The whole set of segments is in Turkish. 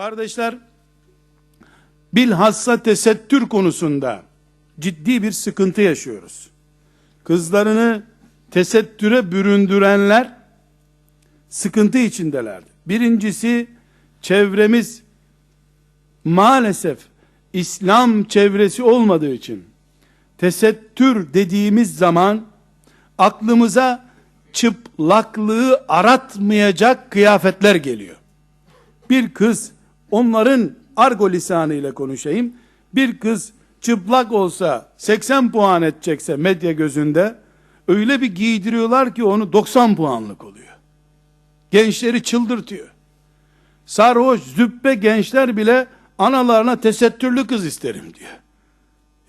Kardeşler, bilhassa tesettür konusunda ciddi bir sıkıntı yaşıyoruz. Kızlarını tesettüre büründürenler sıkıntı içindelerdi. Birincisi çevremiz maalesef İslam çevresi olmadığı için tesettür dediğimiz zaman aklımıza çıplaklığı aratmayacak kıyafetler geliyor. Bir kız onların argo lisanıyla konuşayım. Bir kız çıplak olsa 80 puan edecekse medya gözünde öyle bir giydiriyorlar ki onu 90 puanlık oluyor. Gençleri çıldırtıyor. Sarhoş, züppe gençler bile analarına tesettürlü kız isterim diyor.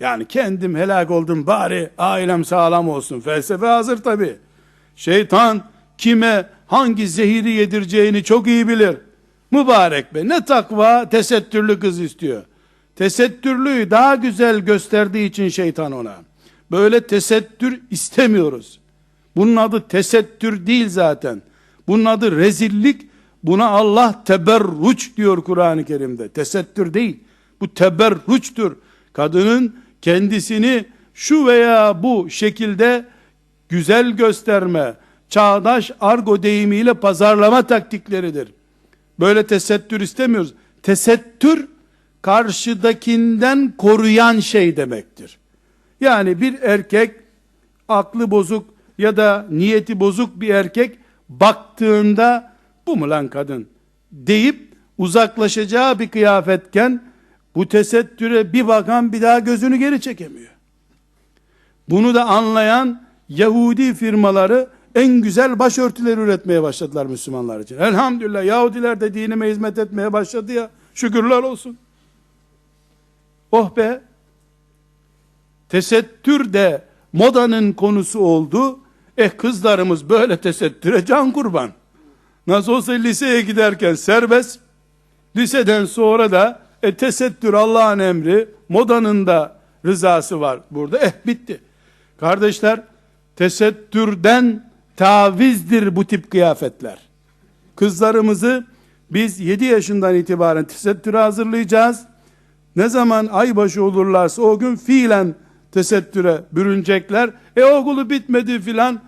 Yani kendim helak oldum bari ailem sağlam olsun. Felsefe hazır tabi. Şeytan kime hangi zehiri yedireceğini çok iyi bilir. Mübarek be ne takva tesettürlü kız istiyor. Tesettürlüyü daha güzel gösterdiği için şeytan ona. Böyle tesettür istemiyoruz. Bunun adı tesettür değil zaten. Bunun adı rezillik. Buna Allah teberruç diyor Kur'an-ı Kerim'de. Tesettür değil. Bu teberruçtur. Kadının kendisini şu veya bu şekilde güzel gösterme, çağdaş argo deyimiyle pazarlama taktikleridir. Böyle tesettür istemiyoruz. Tesettür karşıdakinden koruyan şey demektir. Yani bir erkek aklı bozuk ya da niyeti bozuk bir erkek baktığında bu mu lan kadın deyip uzaklaşacağı bir kıyafetken bu tesettüre bir bakan bir daha gözünü geri çekemiyor. Bunu da anlayan Yahudi firmaları en güzel başörtüleri üretmeye başladılar Müslümanlar için. Elhamdülillah Yahudiler de dinime hizmet etmeye başladı ya. Şükürler olsun. Oh be. Tesettür de modanın konusu oldu. Eh kızlarımız böyle tesettüre can kurban. Nasıl olsa liseye giderken serbest. Liseden sonra da e, tesettür Allah'ın emri. Modanın da rızası var burada. Eh bitti. Kardeşler tesettürden tavizdir bu tip kıyafetler. Kızlarımızı biz 7 yaşından itibaren tesettüre hazırlayacağız. Ne zaman aybaşı olurlarsa o gün fiilen tesettüre bürünecekler. E okulu bitmedi filan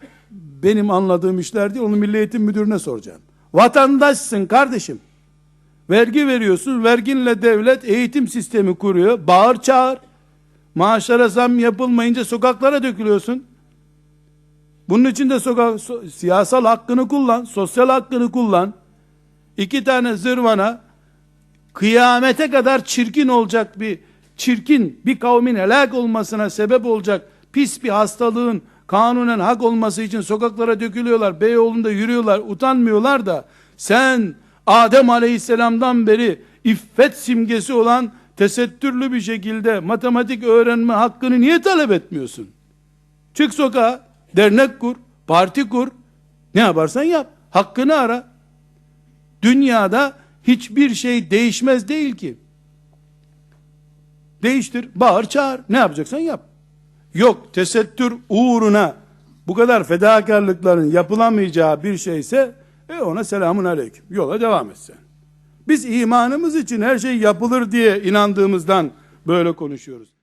benim anladığım işler değil. Onu Milli Eğitim Müdürü'ne soracağım. Vatandaşsın kardeşim. Vergi veriyorsun. Verginle devlet eğitim sistemi kuruyor. Bağır çağır. Maaşlara zam yapılmayınca sokaklara dökülüyorsun. Bunun için de sokak, so- siyasal hakkını kullan, sosyal hakkını kullan. İki tane zırvana kıyamete kadar çirkin olacak bir çirkin bir kavmin helak olmasına sebep olacak pis bir hastalığın kanunen hak olması için sokaklara dökülüyorlar. Beyoğlu'nda yürüyorlar. Utanmıyorlar da sen Adem Aleyhisselam'dan beri iffet simgesi olan tesettürlü bir şekilde matematik öğrenme hakkını niye talep etmiyorsun? Çık sokağa, dernek kur, parti kur. Ne yaparsan yap. Hakkını ara. Dünyada hiçbir şey değişmez değil ki. Değiştir, bağır çağır. Ne yapacaksan yap. Yok tesettür uğruna bu kadar fedakarlıkların yapılamayacağı bir şeyse e ona selamun aleyküm. Yola devam etsen. Biz imanımız için her şey yapılır diye inandığımızdan böyle konuşuyoruz.